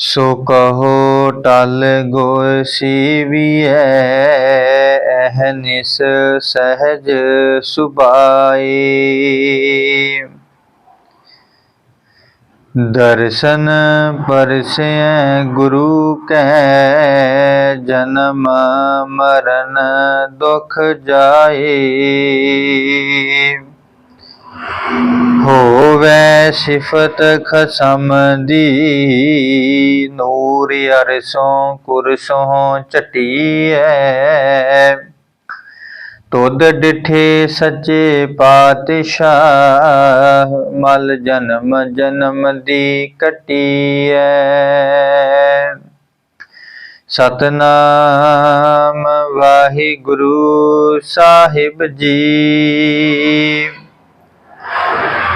ਸੋ ਕਹੋ, ਟਲ ਗੁਰ ਸੀਵੀਐ ਅਹਨਿਸ ਸਹਜ ਸੁਭਾਈ ਦਰਸ਼ਨ ਪਰਸੈ ਗੁਰੂ ਕੈ, ਜਨਮ ਮਰਨ ਦੁਖ ਜਾਏ। ਹੋਵੇ ਸਿਫਤ ਖਸਮ ਦੀ, ਨੂਰ ਅਰਸੋਂ ਕੁਰਸੋਂ ਚਟੀਐ ਤੁਧ ਡਿਠੇ ਸੱਚੇ ਪਾਤਸ਼ਾਹ, ਮਲ ਜਨਮ ਜਨਮ ਦੀ ਕਟੀਐ ਸਤਨਾਮ ਵਾਹਿਗੁਰੂ ਸਾਹਿਬ ਜੀ।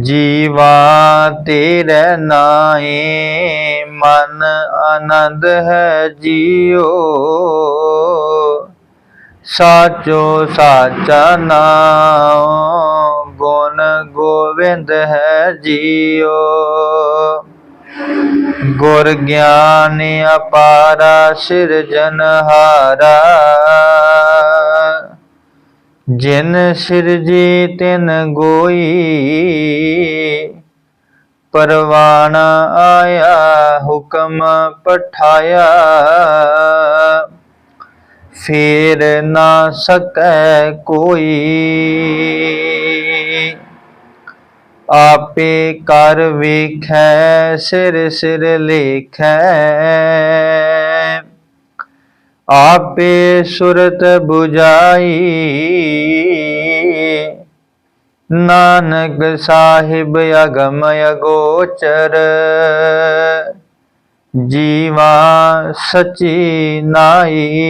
ਜੀਵਾ ਤੇਰੇ ਨਾਏ ਮਨ ਆਨੰਦ ਹੈ ਜੀਓ। ਸਾਚੋ ਸਾਚਾ ਨਾਮ ਗੁਣ ਗੋਵਿੰਦ ਹੈ ਜੀਓ। ਗੁਰ ਗਿਆਨ ਅਪਾਰਾ ਸਿਰਜਨਹਾਰਾ ਜਿਨ ਸਿਰਜੀ ਤਿਨ ਗੋਈ ਪਰਵਾਨ ਆਇਆ, ਹੁਕਮ ਪਠਾਇਆ। ਫੇਰ ਨਾ ਸਕੈ ਕੋਈ। ਆਪੇ ਕਰ ਵੇਖੈ, ਸਿਰ ਸਿਰ ਲੇਖੈ। ਆਪੇ ਸੁਰਤ 부ਜਾਈ ਨਾਨਕ ਸਾਹਿਬ ਅਗਮ ਅਗੋਚਰ। ਜੀਵਾ ਸਚੀ ਨਾਈ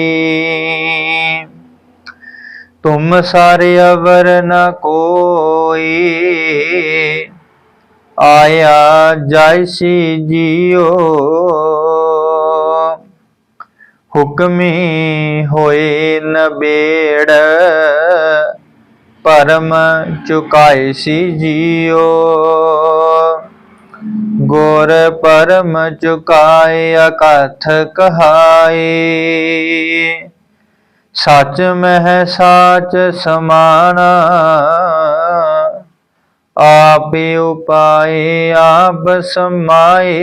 ਤੁਮ ਸਾਰੇ ਅਵਰ ਨ ਕੋਈ। ਆਇਆ ਜੈਸੀ ਜੀਓ। ਹੁਕਮੀ ਹੋਏ ਨਬੇੜ ਪਰਮ ਚੁਕਾਏ ਸੀ ਜੀਓ ਗੁਰ ਪਰਮ ਚੁਕਾਏ, ਅਕਥ ਕਹਾਏ। ਸੱਚ ਮਹਿ ਸਾਚ ਸਮਾਨਾ। ਆਪੇ ਉਪਾਏ, ਆਪ ਸਮਾਏ।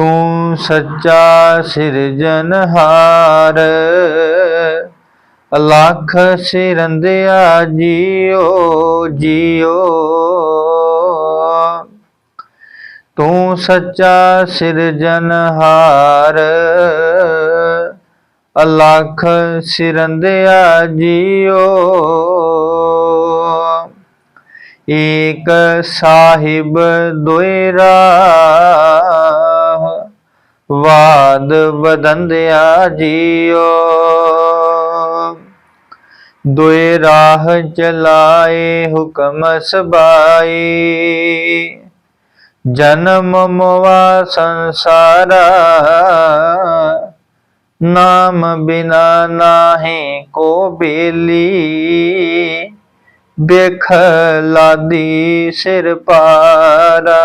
ਤੂੰ ਸੱਚਾ ਸਿਰਜਨਹਾਰ ਲੱਖ ਸਿਰੰਦਿਆ ਜੀਓ ਜੀਓ। ਤੂੰ ਸੱਚਾ ਸਿਰਜਨਹਾਰ ਅਲਖ ਸਿਰੰਦਿਆ ਜੀਓ ਏਕ ਸਾਹਿਬ ਦੁਇਰਾ। ਵਾਦ ਬਦੰਦਿਆ ਜੀਓ। ਦੁਇ ਰਾਹ ਚਲਾਏ ਹੁਕਮ ਸਬਾਈ। ਜਨਮ ਮੋਵਾ ਸੰਸਾਰਾ। ਨਾਮ ਬਿਨਾ ਨਾਹੀ ਕੋ ਬੇਲੀ। ਬਿਖ ਲਾਦੀ ਸਿਰ ਪਾਰਾ।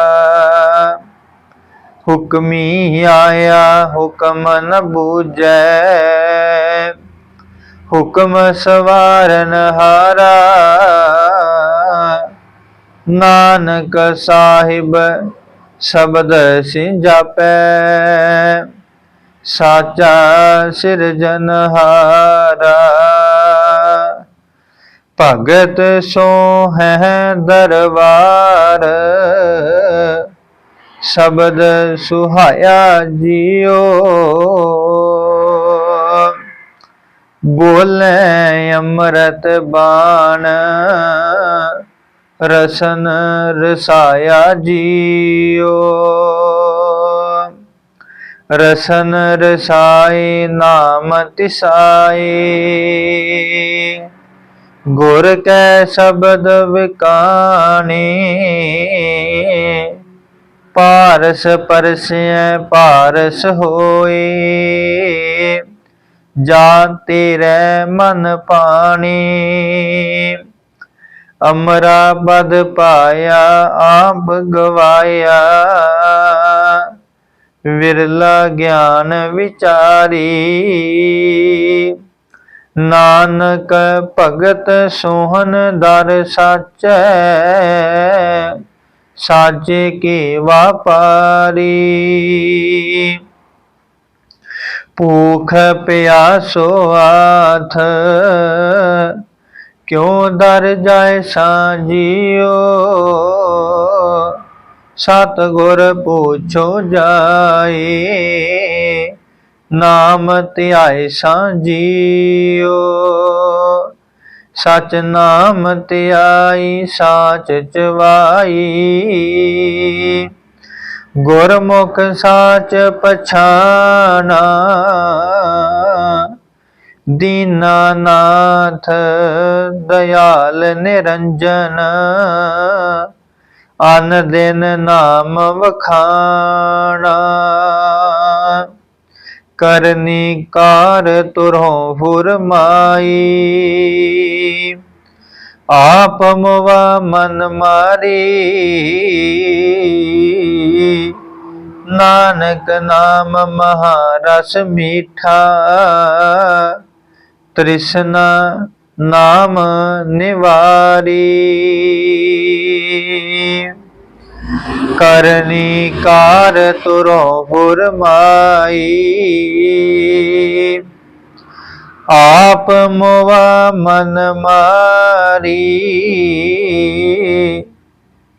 ਹੁਕਮੀ ਆਇਆ, ਹੁਕਮ ਨ ਬੂਝੈ। ਹੁਕਮ ਸਵਾਰਨ ਹਾਰਾ। ਨਾਨਕ ਸਾਹਿਬ ਸ਼ਬਦ ਸਿ ਜਾਪੈ ਸਾਚਾ ਸਿਰਜਨਹਾਰਾ ਭਗਤ ਸੋ ਹੈ ਦਰਬਾਰ। ਸ਼ਬਦ ਸੁਹਾਇਆ ਜੀਓ। ਬੋਲੇ ਅੰਮ੍ਰਿਤ ਬਾਣ, ਰਸਨ ਰਸਾਇਆ ਜੀਓ। ਰਸਨ ਰਸਾਈ, ਨਾਮ ਤਿਸਾਈ। ਗੁਰ ਕੈ ਸ਼ਬਦ ਵਿਕਾਣੀ ਪਾਰਸ ਪਰਸੈ ਪਾਰਸ ਹੋਏ। ਜਾਂ ਤੇਰੇ ਮਨ ਪਾਣੀ। ਅਮਰਾ ਬਦ ਪਾਇਆ, ਆਪ ਗਵਾਇਆ। ਵਿਰਲਾ ਗਿਆਨ ਵਿਚਾਰੀ। ਨਾਨਕ ਭਗਤ ਸੋਹਨ ਦਰ ਸਾਚੈ। ਸਾਚੇ ਕੇ ਵਾਪਾਰੀ। ਭੂਖ ਪਿਆਸੋ ਆਥ, ਕਿਉ ਦਰ ਜਾਏ ਸਾਜੀਓ ਸਤ ਗੁਰ ਪੁੱਛੋ ਜਾਏ, ਨਾਮ ਧਿਆਏ ਸਾਜੀਓ ਸਚ ਨਾਮ ਧਿਆਈ ਸਾਚ ਚਵਾਈ। ਗੁਰਮੁਖ ਸਾਚ ਪਛਾਨਾ ਦੀਨਾਨਾਥ ਦਇਆਲ ਨਿਰੰਜਨ। ਅਨ ਦਿਨ ਨਾਮ ਵਖਾਣਾ। ਕਰਨੀ ਕਾਰ ਤੁਰੋਂ ਫੁਰਮਾਈ। ਆਪ ਮਵਾ ਮਨ ਮਾਰੀ। ਨਾਨਕ ਨਾਮ ਮਹਾਰਸ ਮੀਠਾ। ਤ੍ਰਿਸ਼ਨਾ ਨਾਮ ਨਿਵਾਰੀ। ਕਰਨੀ ਕਾਰ ਤੁਰੋਂ ਫੁਰਮਾਈ। ਆਪ ਮੋਵਾ ਮਨ ਮਾਰੀ।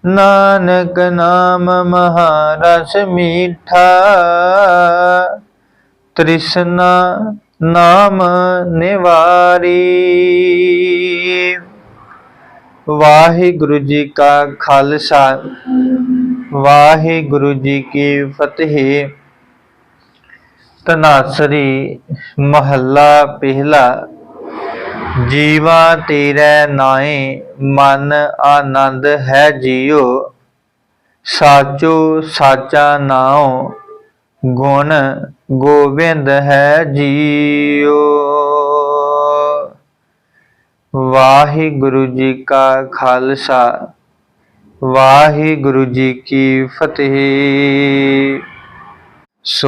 ਨਾਨਕ ਨਾਮ ਮਹਾਰਸ ਮੀਠਾ। ਤ੍ਰਿਸ਼ਨਾ ਨਾਮ ਨਿਵਾਰੀ। ਵਾਹਿਗੁਰੂ ਜੀ ਕਾ ਖਾਲਸਾ। ਵਾਹਿਗੁਰੂ ਜੀ ਕੀ ਫਤਿਹ। ਤਨਾਸਰੀ ਮਹੱਲਾ ਪਹਿਲਾ। ਜੀਵਾ ਤੇਰੇ ਨਾਏ ਮਨ ਆਨੰਦ ਹੈ ਜੀਓ ਸਾਚੋ ਸਾਚਾ ਨਾਉ ਗੁਣ ਗੋਬਿੰਦ ਹੈ ਜੀਓ ਵਾਹਿਗੁਰੂ ਜੀ ਕਾ ਖਾਲਸਾ। ਵਾਹਿਗੁਰੂ ਜੀ ਕੀ ਫਤਿਹ। ਸੋ